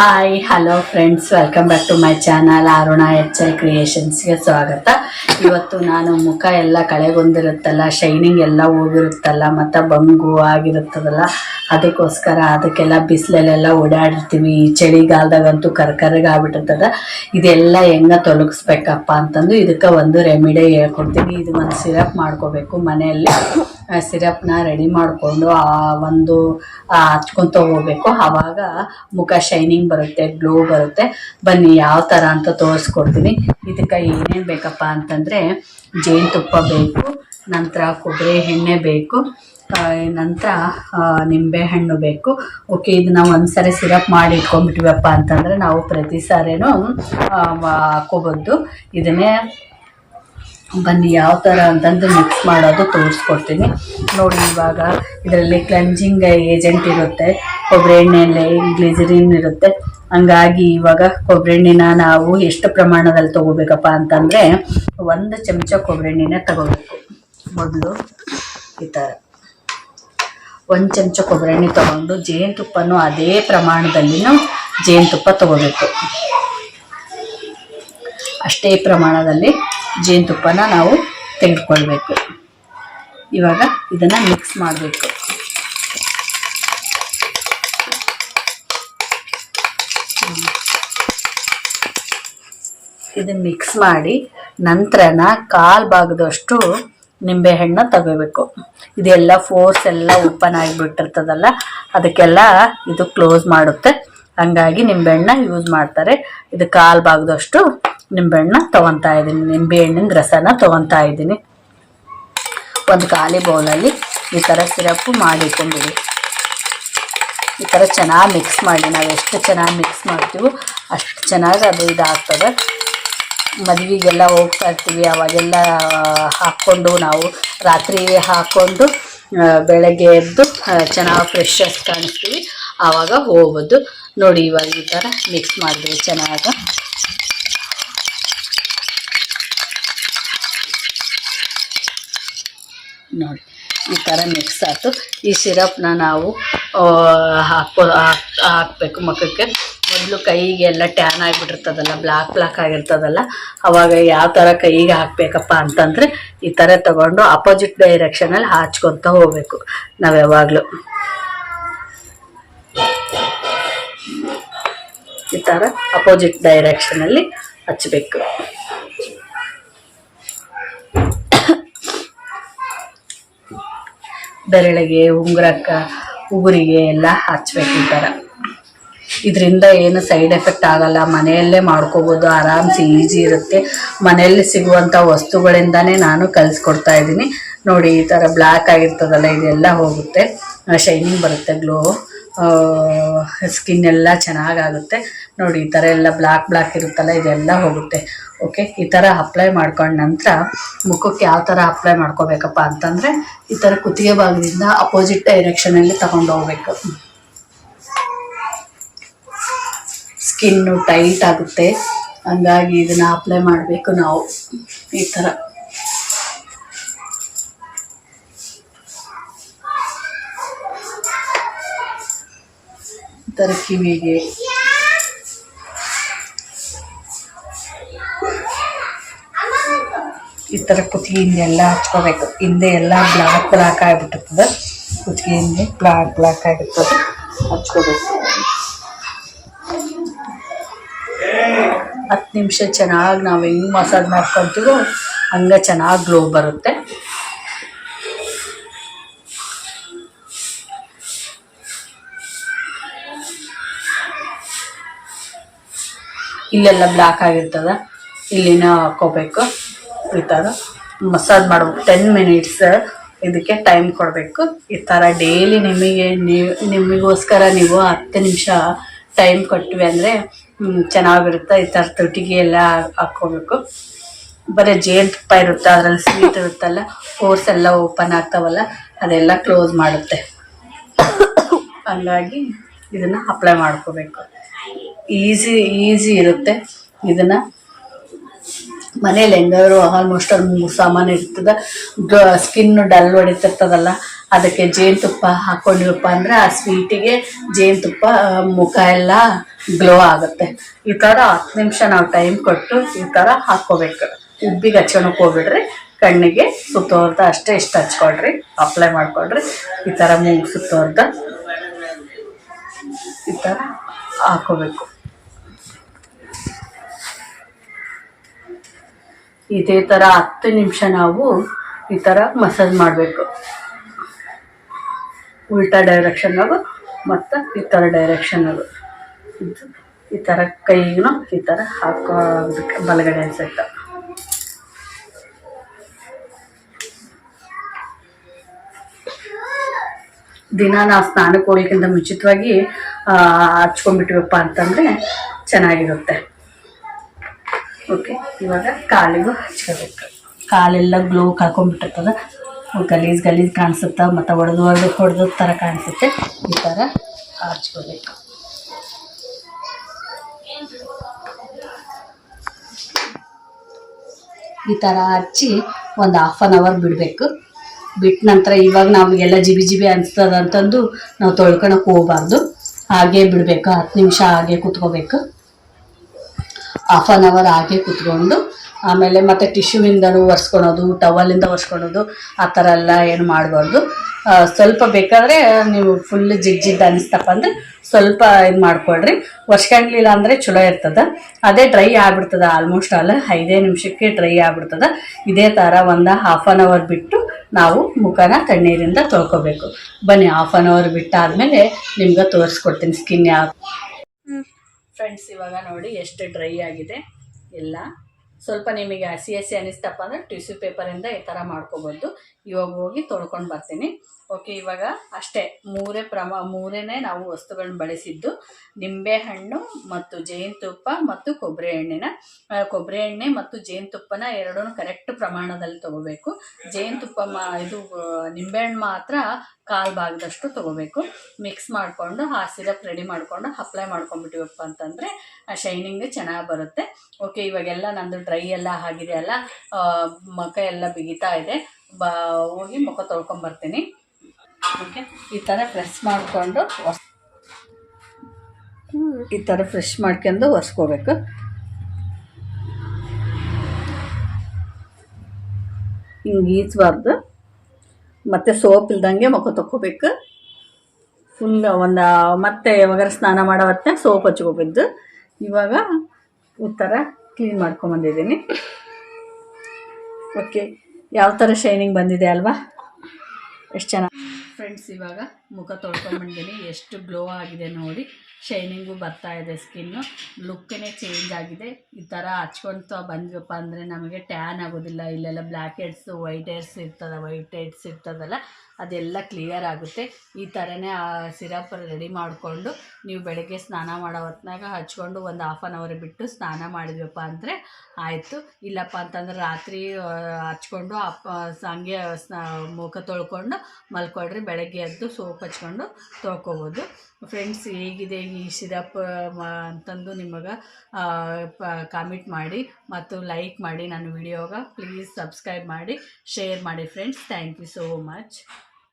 Hi hello friends welcome back to my channel Aruna H L ಕ್ರಿಯೇಷನ್ಸ್ಗೆ ಸ್ವಾಗತ. ಇವತ್ತು ನಾನು ಮುಖ ಎಲ್ಲ ಕಳೆಗೊಂದಿರುತ್ತಲ್ಲ ಶೈನಿಂಗ್ ಎಲ್ಲ ಹೋಗಿರುತ್ತಲ್ಲ, ಮತ್ತು ಬಂಗು ಆಗಿರುತ್ತದಲ್ಲ, ಅದಕ್ಕೋಸ್ಕರ ಅದಕ್ಕೆಲ್ಲ ಬಿಸಿಲಲ್ಲೆಲ್ಲ ಓಡಾಡಿರ್ತೀವಿ. ಈ ಚಳಿಗಾಲದಾಗಂತೂ ಕರ್ಕರ್ಗೆ ಆಗ್ಬಿಟ್ಟಿರ್ತದ ಇದೆಲ್ಲ ಹೆಂಗೆ ತೊಲಗಿಸ್ಬೇಕಪ್ಪ ಅಂತಂದು ಇದಕ್ಕೆ ಒಂದು ರೆಮಿಡಿ ಹೇಳ್ಕೊಡ್ತೀನಿ. ಇದು ಒಂದು ಸಿರಪ್ ಮಾಡ್ಕೋಬೇಕು ಮನೆಯಲ್ಲಿ. ಸಿರಪ್ನ ರೆಡಿ ಮಾಡಿಕೊಂಡು ಆ ಒಂದು ಹಚ್ಕೊತ ಹೋಗ್ಬೇಕು. ಆವಾಗ ಮುಖ ಶೈನಿಂಗ್ ಬರುತ್ತೆ, ಗ್ಲೋ ಬರುತ್ತೆ. ಬನ್ನಿ, ಯಾವ ಥರ ಅಂತ ತೋರಿಸ್ಕೊಡ್ತೀನಿ. ಇದಕ್ಕೆ ಏನೇನು ಬೇಕಪ್ಪ ಅಂತಂದರೆ ಜೇನುತುಪ್ಪ ಬೇಕು, ನಂತರ ಕೊಬ್ಬರಿ ಎಣ್ಣೆ ಬೇಕು ನಂತರ ನಿಂಬೆ ಹಣ್ಣು ಬೇಕು. ಓಕೆ, ಇದನ್ನ ಒಂದ್ಸರಿ ಸಿರಪ್ ಮಾಡಿ ಇಟ್ಕೊಂಡ್ಬಿಟ್ವಪ್ಪ ಅಂತಂದರೆ ನಾವು ಪ್ರತಿ ಸಾರೇನು ಹಾಕೋಬೋದು ಇದನ್ನೇ ಬನ್ನಿ, ಯಾವ ಥರ ಅಂತಂದು ಮಿಕ್ಸ್ ಮಾಡೋದು ತೋರಿಸ್ಕೊಡ್ತೀನಿ. ನೋಡಿ ಇವಾಗ ಇದರಲ್ಲಿ ಕ್ಲಂಜಿಂಗ್ ಏಜೆಂಟ್ ಇರುತ್ತೆ, ಕೊಬ್ಬರಿ ಎಣ್ಣೆಯಲ್ಲಿ ಗ್ಲಿಜರಿನ್ ಇರುತ್ತೆ. ಹಂಗಾಗಿ ಇವಾಗ ಕೊಬ್ಬರಿ ಎಣ್ಣೆನ ನಾವು ಎಷ್ಟು ಪ್ರಮಾಣದಲ್ಲಿ ತಗೋಬೇಕಪ್ಪ ಅಂತಂದರೆ ಒಂದು ಚಮಚ ಕೊಬ್ಬರಿ ಎಣ್ಣೆನ ತಗೋಬೇಕು. ಮೊದಲು ಈ ಥರ ಒಂದು ಚಮಚ ಕೊಬ್ಬರಿ ಎಣ್ಣೆ ತೊಗೊಂಡು ಜೇನುತುಪ್ಪನೂ ಅದೇ ಪ್ರಮಾಣದಲ್ಲಿನೂ ಜೇನುತುಪ್ಪ ತಗೋಬೇಕು. ಅಷ್ಟೇ ಪ್ರಮಾಣದಲ್ಲಿ ಜೇನುತುಪ್ಪನ ನಾವು ತೆಗೆದುಕೊಳ್ಬೇಕು. ಇವಾಗ ಇದನ್ನು ಮಿಕ್ಸ್ ಮಾಡಬೇಕು. ಇದನ್ನು ಮಿಕ್ಸ್ ಮಾಡಿ ನಂತರನ ಕಾಲು ಭಾಗದಷ್ಟು ನಿಂಬೆಹಣ್ಣು ತಗೋಬೇಕು. ಇದೆಲ್ಲ ಫೋರ್ಸ್ ಎಲ್ಲ ಓಪನ್ ಆಗಿಬಿಟ್ಟಿರ್ತದಲ್ಲ, ಅದಕ್ಕೆಲ್ಲ ಇದು ಕ್ಲೋಸ್ ಮಾಡುತ್ತೆ. ಹಂಗಾಗಿ ನಿಂಬೆಹಣ್ಣ ಯೂಸ್ ಮಾಡ್ತಾರೆ. ಇದು ಕಾಲು ಭಾಗದಷ್ಟು ನಿಂಬೆಹಣ್ಣ ತೊಗೊತಾ ಇದ್ದೀನಿ. ನಿಂಬೆಹಣ್ಣಿನ ರಸನ ತೊಗೊತಾ ಇದ್ದೀನಿ. ಒಂದು ಖಾಲಿ ಬೌಲಲ್ಲಿ ಈ ಥರ ಸಿರಪ್ಪು ಮಾಡಿ ಇಟ್ಕೊಂಬಿಡಿ ಈ ಥರ ಚೆನ್ನಾಗಿ ಮಿಕ್ಸ್ ಮಾಡಿ. ನಾವು ಎಷ್ಟು ಚೆನ್ನಾಗಿ ಮಿಕ್ಸ್ ಮಾಡ್ತೀವೋ ಅಷ್ಟು ಚೆನ್ನಾಗಿ ಅದು ಇದಾಗ್ತದೆ. ಮದುವೆಗೆಲ್ಲ ಹೋಗ್ತಾ ಇರ್ತೀವಿ. ಅವಾಗೆಲ್ಲ ಹಾಕ್ಕೊಂಡು ನಾವು ರಾತ್ರಿ ಹಾಕ್ಕೊಂಡು ಬೆಳಗ್ಗೆ ಎದ್ದು ಚೆನ್ನಾಗಿ ಫ್ರೆಶಸ್ ಕಾಣಿಸ್ತೀವಿ. ಆವಾಗ ಹೋಗ್ಬೋದು ನೋಡಿ ಇವಾಗ ಈ ಥರ ಮಿಕ್ಸ್ ಮಾಡಿದ್ರೆ ಚೆನ್ನಾಗಿ. ನೋಡಿ, ಈ ಥರ ಮಿಕ್ಸ್ ಆಯಿತು ಈ ಸಿರಪ್ನ ನಾವು ಹಾಕ್- ಹಾಕಬೇಕು ಮುಖಕ್ಕೆ ಮೊದಲು ಕೈಗೆಲ್ಲ ಟ್ಯಾನ್ ಆಗಿಬಿಟ್ಟಿರ್ತದಲ್ಲ ಬ್ಲ್ಯಾಕ್ ಬ್ಲ್ಯಾಕ್ ಆಗಿರ್ತದಲ್ಲ, ಅವಾಗ ಯಾವ ಥರ ಕೈಗೆ ಹಾಕಬೇಕಪ್ಪ ಅಂತಂದರೆ ಈ ಥರ ತಗೊಂಡು ಅಪೋಸಿಟ್ ಡೈರೆಕ್ಷನಲ್ಲಿ ಹಾಚ್ಕೊತ ಹೋಗಬೇಕು ನಾವು ಯಾವಾಗಲೂ. ಈ ಥರ ಅಪೋಸಿಟ್ ಡೈರೆಕ್ಷನಲ್ಲಿ ಹಚ್ಚಬೇಕು ಬೆರಳಿಗೆ, ಉಂಗುರಕ್ಕೆ, ಉಗುರಿಗೆ ಎಲ್ಲ ಹಚ್ಬೇಕು ಈ ಥರ ಇದರಿಂದ ಏನು ಸೈಡ್ ಎಫೆಕ್ಟ್ ಆಗಲ್ಲ. ಮನೆಯಲ್ಲೇ ಮಾಡ್ಕೋಬೋದು. ಆರಾಮ್ಸಿ ಈಜಿ ಇರುತ್ತೆ. ಮನೆಯಲ್ಲಿ ಸಿಗುವಂಥ ವಸ್ತುಗಳಿಂದನೇ ನಾನು ಕಲಿಸ್ಕೊಡ್ತಾ ಇದ್ದೀನಿ. ನೋಡಿ, ಈ ಥರ ಬ್ಲ್ಯಾಕ್ ಆಗಿರ್ತದಲ್ಲ, ಇದೆಲ್ಲ ಹೋಗುತ್ತೆ. ಶೈನಿಂಗ್ ಬರುತ್ತೆ ಗ್ಲೋ ಸ್ಕಿನ್ ಎಲ್ಲ ಚೆನ್ನಾಗಾಗುತ್ತೆ. ನೋಡಿ, ಈ ಥರ ಎಲ್ಲ ಬ್ಲ್ಯಾಕ್ ಬ್ಲ್ಯಾಕ್ ಇರುತ್ತಲ್ಲ, ಇದೆಲ್ಲ ಹೋಗುತ್ತೆ. ಓಕೆ ಈ ಥರ ಅಪ್ಲೈ ಮಾಡ್ಕೊಂಡ ನಂತರ ಮುಖಕ್ಕೆ ಯಾವ ಥರ ಅಪ್ಲೈ ಮಾಡ್ಕೋಬೇಕಪ್ಪ ಅಂತಂದರೆ, ಈ ಥರ ಕುತ್ತಿಗೆ ಭಾಗದಿಂದ ಅಪೋಸಿಟ್ ಡೈರೆಕ್ಷನಲ್ಲಿ ತಗೊಂಡು ಹೋಗ್ಬೇಕು. ಸ್ಕಿನ್ನು ಟೈಟ್ ಆಗುತ್ತೆ. ಹಂಗಾಗಿ ಇದನ್ನು ಅಪ್ಲೈ ಮಾಡಬೇಕು ನಾವು. ಈ ಥರ ಈ ಥರ ಕಿವಿಗೆ. ಈ ಥರ ಕುತ್ತಿಗೆಯಿಂದ ಎಲ್ಲ ಹಚ್ಕೋಬೇಕು. ಹಿಂದೆ ಎಲ್ಲ ಬ್ಲಾಕ್ ಬ್ಲಾಕ್ ಆಗಿಬಿಟ್ಟಿರ್ತದೆ. ಕುತ್ತಿಗೆ ಹಿಂದೆ ಬ್ಲಾಕ್ ಬ್ಲಾಕ್ ಆಗಿರ್ತದೆ. ಹಚ್ಕೋಬೇಕು. ಹತ್ತು ನಿಮಿಷ ಚೆನ್ನಾಗಿ ನಾವು ಹೆಂಗೆ ಮಸಾಜ್ ಮಾಡ್ಕೊತೀವೋ ಹಂಗೆ ಚೆನ್ನಾಗಿ ಗ್ಲೋ ಬರುತ್ತೆ. ಇಲ್ಲೆಲ್ಲ ಬ್ಲ್ಯಾಕ್ ಆಗಿರ್ತದ. ಇಲ್ಲಿನ ಹಾಕೋಬೇಕು ಈ ಥರ ಮಸಾಜ್ ಮಾಡ್ಬೇಕು. ಟೆನ್ ಮಿನಿಟ್ಸ್ ಇದಕ್ಕೆ ಟೈಮ್ ಕೊಡಬೇಕು. ಈ ಥರ ಡೈಲಿ ನಿಮಗೆ ನೀವು, ನಿಮಗೋಸ್ಕರ ನೀವು ಹತ್ತು ನಿಮಿಷ ಟೈಮ್ ಕೊಟ್ವಿ ಅಂದರೆ ಚೆನ್ನಾಗಿರುತ್ತೆ. ಈ ಥರ ತೊಟ್ಟಿಗೆ ಎಲ್ಲ ಹಾಕ್ಕೋಬೇಕು. ಬರೀ ಜೇನುತುಪ್ಪ ಇರುತ್ತೆ, ಅದರಲ್ಲಿ ಸ್ವೀಟ್ ಇರುತ್ತಲ್ಲ ಕೋರ್ಸ್ ಎಲ್ಲ ಓಪನ್ ಆಗ್ತಾವಲ್ಲ, ಅದೆಲ್ಲ ಕ್ಲೋಸ್ ಮಾಡುತ್ತೆ. ಹಂಗಾಗಿ ಇದನ್ನು ಅಪ್ಲೈ ಮಾಡ್ಕೋಬೇಕು. ಈಸಿ ಈಸಿ ಇರುತ್ತೆ. ಇದನ್ನು ಮನೇಲಿ ಹೆಂಗಾದ್ರು ಆಲ್ಮೋಸ್ಟ್ ಒಂದು ಮೂರು ಸಾಮಾನು ಇರ್ತದೆ. ಸ್ಕಿನ್ ಡಲ್ ಹೊಡಿತಿರ್ತದಲ್ಲ, ಅದಕ್ಕೆ ಜೇನುತುಪ್ಪ ಹಾಕ್ಕೊಂಡಿವಪ್ಪ ಅಂದ್ರೆ ಆ ಸ್ವೀಟಿಗೆ ಜೇನುತುಪ್ಪ ಮುಖ ಎಲ್ಲ ಗ್ಲೋ ಆಗುತ್ತೆ. ಈ ಥರ ಹತ್ತು ನಿಮಿಷ ನಾವು ಟೈಮ್ ಕೊಟ್ಟು ಈ ಥರ ಹಾಕ್ಕೋಬೇಕು. ಉಬ್ಬಿಗೆ ಹಚ್ಕೊಳಕ್ಕೆ ಹೋಗ್ಬಿಡ್ರಿ. ಕಣ್ಣಿಗೆ ಸುತ್ತೋರ್ದ ಅಷ್ಟೇ ಇಷ್ಟ ಹಚ್ಕೊಳ್ರಿ. ಅಪ್ಲೈ ಮಾಡ್ಕೊಳ್ರಿ. ಈ ಥರ ಮೂಗು ಸುತ್ತೋರ್ದ ಈ ಥರ ಹಾಕೋಬೇಕು ಇದೇ ಥರ ಹತ್ತು ನಿಮಿಷ ನಾವು ಈ ಥರ ಮಸಾಜ್ ಮಾಡಬೇಕು. ಉಲ್ಟಾ ಡೈರೆಕ್ಷನ್ನಾಗು ಮತ್ತು ಈ ಥರ ಡೈರೆಕ್ಷನ್ನಾಗು ಇದು ಈ ಥರ ಕೈಗೂ ಈ ಥರ ಹಾಕೋದಕ್ಕೆ ಬಲಗಡೆ ಸೆಟ್ ದಿನ ನಾವು ಸ್ನಾನಕ್ಕೆ ಹೋಗ್ಲಿಕ್ಕಿಂತ ಮುಂಚಿತವಾಗಿ ಹಚ್ಕೊಂಡ್ಬಿಟ್ವಪ್ಪ ಅಂತಂದರೆ ಚೆನ್ನಾಗಿರುತ್ತೆ. ಓಕೆ, ಇವಾಗ ಕಾಲಿಗೂ ಹಚ್ಕೋಬೇಕು. ಕಾಲೆಲ್ಲ ಗ್ಲೋ ಕಳ್ಕೊಂಡ್ಬಿಟ್ಟಿರ್ತದ ಗಲೀಜ್ ಗಲೀಜ್ ಕಾಣಿಸುತ್ತೆ, ಮತ್ತು ಒಡೆದು ಒಡೆದು ಹೊಡೆದ ಥರ ಕಾಣಿಸುತ್ತೆ. ಈ ಥರ ಹಚ್ಕೋಬೇಕು ಈ ಥರ ಹಚ್ಚಿ ಒಂದು ಹಾಫ್ ಆನ್ ಅವರ್ ಬಿಡಬೇಕು. ಬಿಟ್ಟ ನಂತರ ಇವಾಗ ನಮಗೆಲ್ಲ ಜಿಬಿ ಜಿಬಿ ಅನಿಸ್ತದ ಅಂತಂದು ನಾವು ತೊಳ್ಕೊಳಕ್ಕೆ ಹೋಗ್ಬಾರ್ದು. ಹಾಗೆ ಬಿಡಬೇಕು, ಹತ್ತು ನಿಮಿಷ ಹಾಗೆ ಕುತ್ಕೋಬೇಕು. ಹಾಫ್ ಆನ್ ಅವರ್ ಹಾಗೆ ಕುತ್ಕೊಂಡು, ಆಮೇಲೆ ಮತ್ತೆ ಟಿಶ್ಯೂವಿಂದನೂ ಒರೆಸ್ಕೊಳೋದು ಟವಲಿಂದ ಒರೆಸ್ಕೊಳೋದು, ಆ ಥರ ಎಲ್ಲ ಏನು ಮಾಡಬಾರ್ದು. ಸ್ವಲ್ಪ ಬೇಕಾದರೆ ನೀವು ಫುಲ್ ಜಿಗ್ ಅನಿಸ್ತಪ್ಪ ಅಂದರೆ ಸ್ವಲ್ಪ ಇದು ಮಾಡ್ಕೊಳ್ರಿ. ಒರ್ಸ್ಕೊಂಡ್ಲಿಲ್ಲ ಅಂದರೆ ಚಲೋ ಇರ್ತದ. ಅದೇ ಡ್ರೈ ಆಗ್ಬಿಡ್ತದೆ ಆಲ್ಮೋಸ್ಟ್ ಆಲ್ ಐದೇ ನಿಮಿಷಕ್ಕೆ ಡ್ರೈ ಆಗ್ಬಿಡ್ತದೆ. ಇದೇ ಥರ ಒಂದು ಹಾಫ್ ಆನ್ ಅವರ್ ಬಿಟ್ಟು ನಾವು ಮುಖನ ತಣ್ಣೀರಿಂದ ತೊಳ್ಕೊಬೇಕು. ಬನ್ನಿ ಹಾಫ್ ಆನ್ ಅವರ್ ಬಿಟ್ಟಾದಮೇಲೆ ನಿಮ್ಗೆ ತೋರಿಸ್ಕೊಡ್ತೀನಿ ಸ್ಕಿನ್ ಯಾವ ಫ್ರೆಂಡ್ಸ್ ಇವಾಗ ನೋಡಿ ಎಷ್ಟು ಡ್ರೈ ಆಗಿದೆ. ಎಲ್ಲ ಸ್ವಲ್ಪ ನಿಮಗೆ ಹಸಿ ಹಸಿ ಅನಿಸ್ತಪ್ಪ ಅಂದರೆ ಟಿಶ್ಯೂ ಪೇಪರಿಂದ ಈ ಥರ ಮಾಡ್ಕೋಬೋದು. ಇವಾಗ ಹೋಗಿ ತೊಳ್ಕೊಂಡು ಬರ್ತೀನಿ. ಓಕೆ ಇವಾಗ ಅಷ್ಟೇ, ಮೂರೇ ಪ್ರಮ ಮೂರೇ ನಾವು ವಸ್ತುಗಳನ್ನ ಬಳಸಿದ್ದು. ನಿಂಬೆಹಣ್ಣು ಮತ್ತು ಜೇನುತುಪ್ಪ ಮತ್ತು ಕೊಬ್ಬರಿ ಎಣ್ಣೆನ. ಕೊಬ್ಬರಿ ಎಣ್ಣೆ ಮತ್ತು ಜೇನುತುಪ್ಪನ ಎರಡೂ ಕರೆಕ್ಟ್ ಪ್ರಮಾಣದಲ್ಲಿ ತೊಗೋಬೇಕು. ಜೇನುತುಪ್ಪ ಮಾ, ಇದು ನಿಂಬೆಹಣ್ಣು ಮಾತ್ರ ಕಾಲು ಭಾಗದಷ್ಟು ತೊಗೋಬೇಕು. ಮಿಕ್ಸ್ ಮಾಡಿಕೊಂಡು, ಆ, ಸಿರಪ್ ರೆಡಿ ಮಾಡಿಕೊಂಡು ಅಪ್ಲೈ ಮಾಡ್ಕೊಂಡ್ಬಿಟ್ಟಿವಪ್ಪ ಅಂತಂದರೆ ಶೈನಿಂಗ್ ಚೆನ್ನಾಗಿ ಬರುತ್ತೆ. ಓಕೆ ಇವಾಗೆಲ್ಲ ನಂದು ಡ್ರೈ ಎಲ್ಲ ಆಗಿದೆ ಅಲ್ಲ ಮುಖ ಎಲ್ಲ ಬಿಗಿತಾ ಇದೆ. ಬಾ, ಹೋಗಿ ಮುಖ ತೊಳ್ಕೊಂಬರ್ತೀನಿ ಓಕೆ, ಈ ಥರ ಪ್ರೆಸ್ ಮಾಡಿಕೊಂಡು ಈ ಥರ ಫ್ರೆಶ್ ಮಾಡ್ಕೊಂಡು ಒರೆಸ್ಕೋಬೇಕು. ಹಿಂಗೆ ಈಜಬಾರ್ದು. ಮತ್ತು ಸೋಪ್ ಇಲ್ದಂಗೆ ಮುಖ ತೊಕೋಬೇಕು ಫುಲ್ ಒಂದು, ಮತ್ತೆ ಯಾವಾಗ ಸ್ನಾನ ಮಾಡೋ ಹೊತ್ತೆ ಸೋಪ್ ಹಚ್ಕೋಬೇಕು ಇವಾಗ ಈ ಥರ ಕ್ಲೀನ್ ಮಾಡ್ಕೊಂಬಂದಿದ್ದೀನಿ. ಓಕೆ ಯಾವ ಥರ ಶೈನಿಂಗ್ ಬಂದಿದೆ ಅಲ್ವಾ? ಎಷ್ಟು ಚೆನ್ನಾಗಿ ಫ್ರೆಂಡ್ಸ್ ಇವಾಗ. ಮುಖ ತೊಳ್ಕೊಂಬಂದಿನಿ ಎಷ್ಟು ಗ್ಲೋ ಆಗಿದೆ ನೋಡಿ. ಶೈನಿಂಗು ಬರ್ತಾ ಇದೆ ಸ್ಕಿನ್ನು ಲುಕ್ಕೇ ಚೇಂಜ್ ಆಗಿದೆ. ಈ ಥರ ಹಚ್ಕೊಂತ ಬಂದ್ವಪ್ಪ ಅಂದರೆ ನಮಗೆ ಟ್ಯಾನ್ ಆಗೋದಿಲ್ಲ. ಇಲ್ಲೆಲ್ಲ ಬ್ಲ್ಯಾಕ್ ಹೆಡ್ಸು ವೈಟ್ ಹೆಡ್ಸ್ ಇರ್ತದೆ ವೈಟ್ ಹೆಡ್ಸ್ ಇರ್ತದಲ್ಲ, ಅದೆಲ್ಲ ಕ್ಲಿಯರ್ ಆಗುತ್ತೆ. ಈ ಥರನೇ ಆ ಸಿರಪ್ ರೆಡಿ ಮಾಡಿಕೊಂಡು ನೀವು ಬೆಳಗ್ಗೆ ಸ್ನಾನ ಮಾಡೋ ಹೊತ್ನಾಗ ಹಚ್ಕೊಂಡು ಒಂದು ಹಾಫ್ ಆನ್ ಅವರ್ ಬಿಟ್ಟು ಸ್ನಾನ ಮಾಡಿದ್ವಪ್ಪ ಅಂದರೆ ಆಯಿತು. ಇಲ್ಲಪ್ಪ ಅಂತಂದ್ರೆ ರಾತ್ರಿ ಹಚ್ಕೊಂಡು ಅಪ್ಪ ಹಂಗೆ ಸ್ನಾ, ಮುಖ ತೊಳ್ಕೊಂಡು ಮಲ್ಕೊಳ್ರಿ. ಬೆಳಗ್ಗೆ ಎದ್ದು ಸೋಪ್ ಹಚ್ಕೊಂಡು ತೊಳ್ಕೊಬೋದು ಫ್ರೆಂಡ್ಸ್ ಹೇಗಿದೆ ಈ ಸಿರಪ್ ಅಂತಂದು ನಿಮಗೆ ಕಾಮೆಂಟ್ ಮಾಡಿ ಮತ್ತು ಲೈಕ್ ಮಾಡಿ ನನ್ನ ವಿಡಿಯೋಗ ಪ್ಲೀಸ್ ಸಬ್ಸ್ಕ್ರೈಬ್ ಮಾಡಿ ಶೇರ್ ಮಾಡಿ friends thank you so much